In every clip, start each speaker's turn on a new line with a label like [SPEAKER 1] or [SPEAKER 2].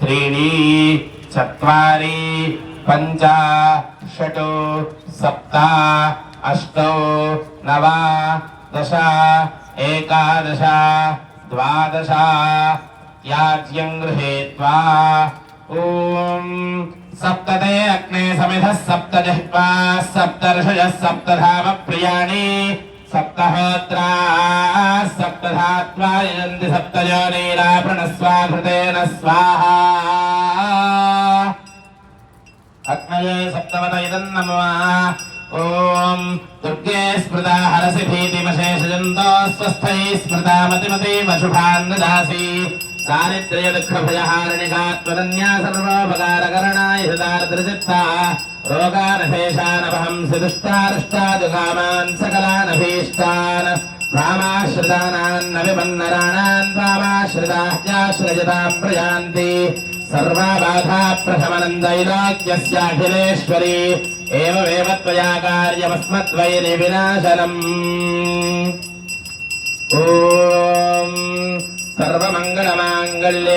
[SPEAKER 1] त्रीणि चत्वारि पञ्च षट् सप्त अष्टौ नव दश एकादश द्वादश त्याज्यं गृहीत्वा ॐ सप्तते अग्ने समिधः सप्त जिह्वा सप्त ऋषयः सप्तधाम प्रियाणि सप्तहोत्रा सप्तधात्वा यजन्ति सप्तयोनीराप्रणस्वाधृतेन स्वाहा अग्नये सप्तवत इदं नमः ॐ दुर्गे स्मृता हरसि भीतिमशेषजन्तो स्वस्थैः स्मृता मतिमतीमशुभान् ददासि दारिद्र्य दुःखभयहारिणिकात्मदन्या सर्वोपकारकरणाय हृदार्द्रचित्ता रोगानशेषानवहंसि दुष्टारुष्टादुकामान् सकलानभीष्टान् रामाश्रितानान्न विपन्नराणान् रामाश्रिताश्चाश्रयताम् प्रयान्ति सर्वाबाधा प्रथमनन्दैराज्यस्याखिलेश्वरी एवमेव त्वया कार्यमस्मद्वैरिविनाशनम्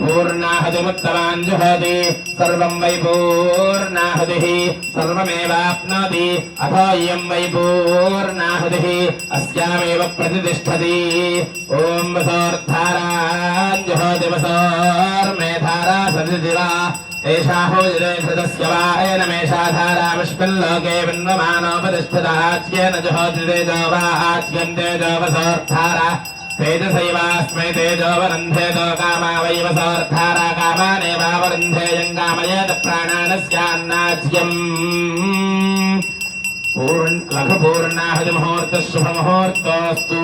[SPEAKER 1] पूर्णाहुतिमुत्तमान् जुहोति सर्वं वै पूर्णाहुतिः सर्वमेवाप्नोति अथो इयं वै पूर्णाहुतिः अस्यामेव प्रतितिष्ठति ॐ वसोर्धारान् जुहोति वसोर्मेधारा सदितिवा एषा होजरे धृतस्य वा एनमेषा धाराविष्मिल्लोके विन्वमानोपतिष्ठिताच्येन जुहोति तेजो वा आच्यं तेजो वसोर्धारा तेजसैवास्मै तेजोवरुन्धे तो कामा वैवसोऽर्थारा कामानेवावरुन्धेयम् कामयेत प्राणानस्यान्नाज्यम् लघुपूर्णाहजमुहूर्तः शुभमुहूर्तोऽस्तु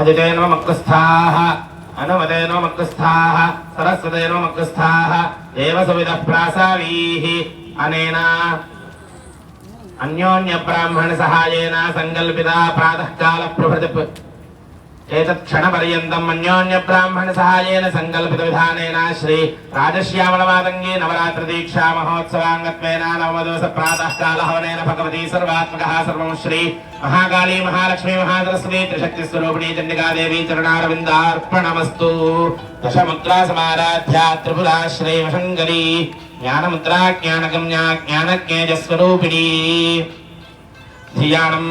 [SPEAKER 1] अजतेनो मक्तस्थाः अनुमतेनो मक्तस्थाः సరస్వతేనో మక్కుస్థాః దేవ సువిధ ప్రాసావీః అనేన. అన్యోన్య బ్రాహ్మణ సహాయేన సంకల్పిత ప్రాతఃకాల ప్రభృతి ఏతత్ క్షణపర్యంతం అన్యోన్య బ్రాహ్మణ సహాయేన సంకల్పిత విధానేన శ్రీ రాజశ్యామలమాతంగే నవరాత్రి దీక్షా మహోత్సవాంగత్వేన నవమదోస ప్రాతకాల హవనేన భగవతి సర్వాత్మక సర్వం శ్రీ మహాకాళీ మహాలక్ష్మి మహాసరస్వతి త్రిశక్తి స్వరూపిణి చండికాదేవి చరణారవిందార్పణమస్తు దశముద్రా సమారాధ్యా త్రిపురా శ్రీమశంకరీ జ్ఞానముద్రా జ్ఞానగమ్యా జ్ఞానజ్ఞేజస్వరూపిణీ ధియానం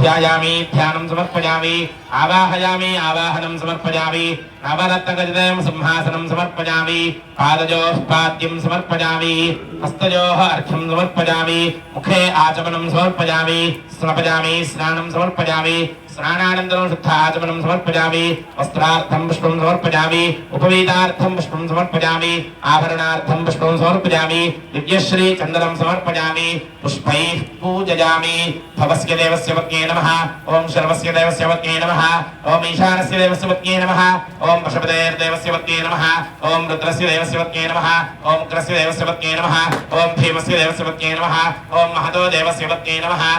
[SPEAKER 1] ध्यायामि ध्यानं समर्पयामि, आवाहयामि, आवाहनं समर्पयामि, नवरत्नगजदयं सिंहासनं समर्पयामि पादयोः पाद्यं समर्पयामि हस्तयोः अर्घ्यं समर्पयामि, मुखे आचमनं समर्पयामि, स्नपयामि, स्नानं समर्पयामि स्नानानन्तरं शुद्धाचमनं समर्पयामि, वस्त्रार्थं समर्पया समर्पयामि उपवेदार्थं पुष्पं समर्पयामि, आभरणार्थं पुष्पं दिव्यश्री चन्दनं समर्पयामि, पुष्पैः पूजयामि। भवस्य देवस्य पत्न्ये नमः। ॐ शर्वस्य देवस्य पत्न्ये नमः। ॐ ईशानस्य देवस्य पत्न्ये नमः। ॐ पशुपतेर्देवस्य नमः। रुद्रस्य देवस्य नमः। देवस्य नमः। भीमस्य देवस्य नमः। महतो देवस्य पत्न्ये नमः।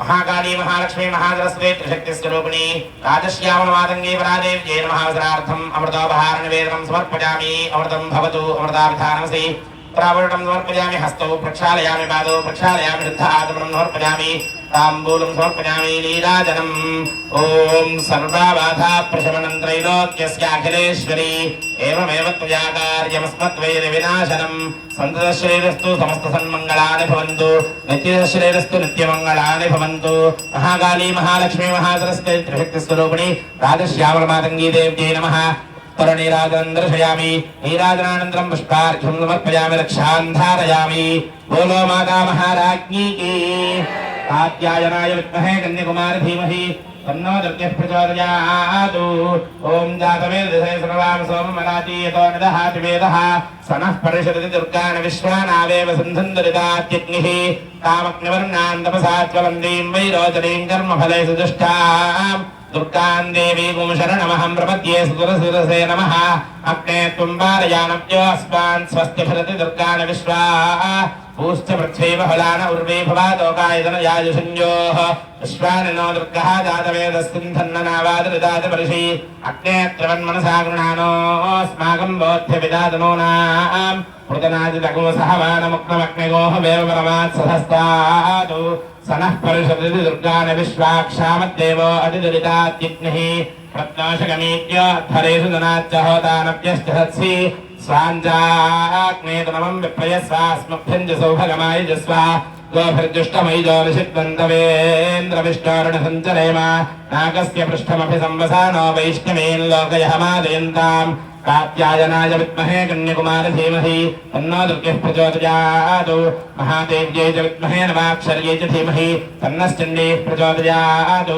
[SPEAKER 1] మహాకాళీ మహాలక్ష్మి మహాసరస్వతి త్రిశక్తి స్వరూపిణి రాజశ్యామల మాతంగీ పరాదేవి జయ మహావసరార్థం అమృతోపహార నివేదనం సమర్పయామి అమృతం భవతు అమృతాభిధానమసి. ప్రావరణం సమర్పయామి హస్తౌ ప్రక్షాళయామి పాదౌ ప్రక్షాళయామి వృద్ధ ఆత్మనం సమర్పయామి తాంబూలం సమర్పయామి నీరాజనం ఓం సర్వబాధా ప్రశమనం త్రైలోక్యస్యాఖిలేశ్వరి ఏమేవ త్వయా కార్యమస్మద్వైర వినాశనం సంతశ్రేరస్తు సమస్త సన్మంగళాని భవంతు. నిత్యశ్రేరస్తు నిత్యమంగళాని భవంతు. మహాకాళీ మహాలక్ష్మీ మహాసరస్వతి త్రిశక్తి స్వరూపిణి రాజశ్యామల మాతంగీ దేవ్యై నమః. తరుణీరాజనం దర్శయామి నీరాజనానంతరం పుష్పార్ఘ్యం సమర్పయామి. రక్షాన్ ధారయామి బోలో మాతా మహారాజ్ఞీ कात्यायनाय विद्महे कन्याकुमार धीमहि तन्नो दर्ग्यः प्रचोदयात् ॐ जातवेदसे सर्वां सोममरातीयतोनदहाति वेदः स नः परिषदति दुर्गान् विश्वानावेव सन्धन्दरितात्यग्निः तामग्निवर्णान् तपसा ज्वलन्दीं वै रोचनीं कर्मफले सुदुष्टाम् दुर्गान् देवीगुं शरणमहं प्रपद्ये सुरसुरसे नमः अग्ने त्वं वारयानव्योऽस्मान् स्वस्तिभरति दुर्गान् विश्वा पूश्च पृथ्वी बहलान उर्वे भवादोकायतनयाजुषञ्जोः विश्वानि नो दुर्गः जातवेदस्तिन्धन्ननावादृदाति परिषि अग्ने त्रिवन्मनसा गृणानोऽस्माकं बोध्यविदातनूनाम् मृतनादितगो सहवानमुक्तमग्निगोः वेव परमात् सहस्तादु स नः परिषदति दुर्गान् विश्वाक्षामद्देवो अतिदुरितात्यग्निः प्रत्नाशकमीत्योद्धरेषु दनाच्च होतानप्यश्च हत्सि स्वाञ्जाग्नेतनमं विप्रयस्वास्मभ्यञ्ज सौभगमायुजस्वा गोभिर्जुष्टमैजोनिषिद्वन्द्वेन्द्रविष्टोरणसञ्चरेम नागस्य पृष्ठमपि संवसानो वैष्णवेन् लोकयः मादयन्ताम् कात्यायनाय विद्महे कन्याकुमार धीमहि, तन्नो दुर्गः प्रचोदयात् महादेव्यै च विद्महे नवाक्षर्यै च धीमहि, तन्नश्चण्डीः प्रचोदयात्।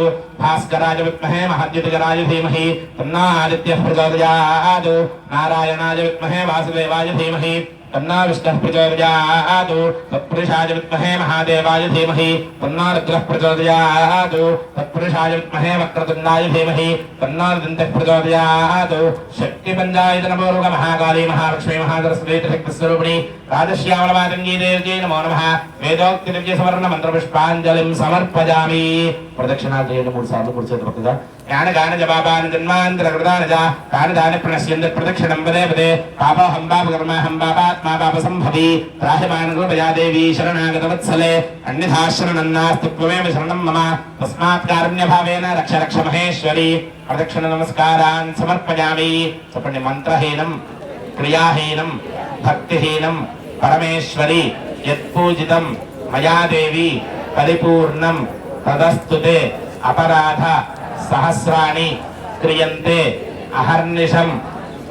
[SPEAKER 1] भास्कराय विद्महे महाद्युतिकराय धीमहि, तन्नो आदित्यः प्रचोदयात्। नारायणाय विद्महे वासुदेवाय धीमहि। तन्नो विष्णुः प्रचोदयात् तत्पुरुषाय विद्महे महादेवाय धीमहि तन्नो रुद्रः प्रचोदयात् तत्पुरुषाय विद्महे वक्रतुण्डाय धीमहि तन्नो दन्तः प्रचोदयात् शक्तिपञ्चायतनपूर्वक महाकाली महालक्ष्मी महासरस्वती शक्तिस्वरूपिणी राजश्यामलमातङ्गी देव्यै नमो नमः వేదోక్తి దివ్య సువర్ణ మంత్ర పుష్పాంజలిం సమర్పయామి ప్రదక్షిణాలు చేయండి మూడు సార్లు మూడు చేతులు పక్కగా జ్ఞాన గాన జపాపాన జన్మాంతర కృతాన జ కాని దాని ప్రణశ్యంత ప్రదక్షిణం పదే పదే పాపహం పాప కర్మహం పాపాత్మా పాప సంభవి త్రాహిమాన కృపయా దేవి శరణాగత వత్సలే శరణం త్వమేవ శరణం మమ తస్మాత్ కారుణ్యభావేన రక్ష రక్ష మహేశ్వరి ప్రదక్షిణ నమస్కారాన్ సమర్పయామి చెప్పండి మంత్రహీనం క్రియాహీనం భక్తిహీనం పరమేశ్వరి యత్పూజితం మయా దేవి పరిపూర్ణం తదస్తుతే అపరాధ సహస్రాణి క్రియంతే అహర్నిషం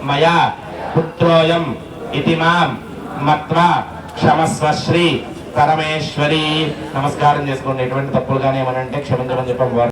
[SPEAKER 1] మయా పుత్రోయం ఇది మాం మత్వా క్షమస్వశ్రీ పరమేశ్వరి నమస్కారం చేసుకోండి. ఎటువంటి తప్పులు కానీ ఏమనంటే క్షమించమని చెప్పాం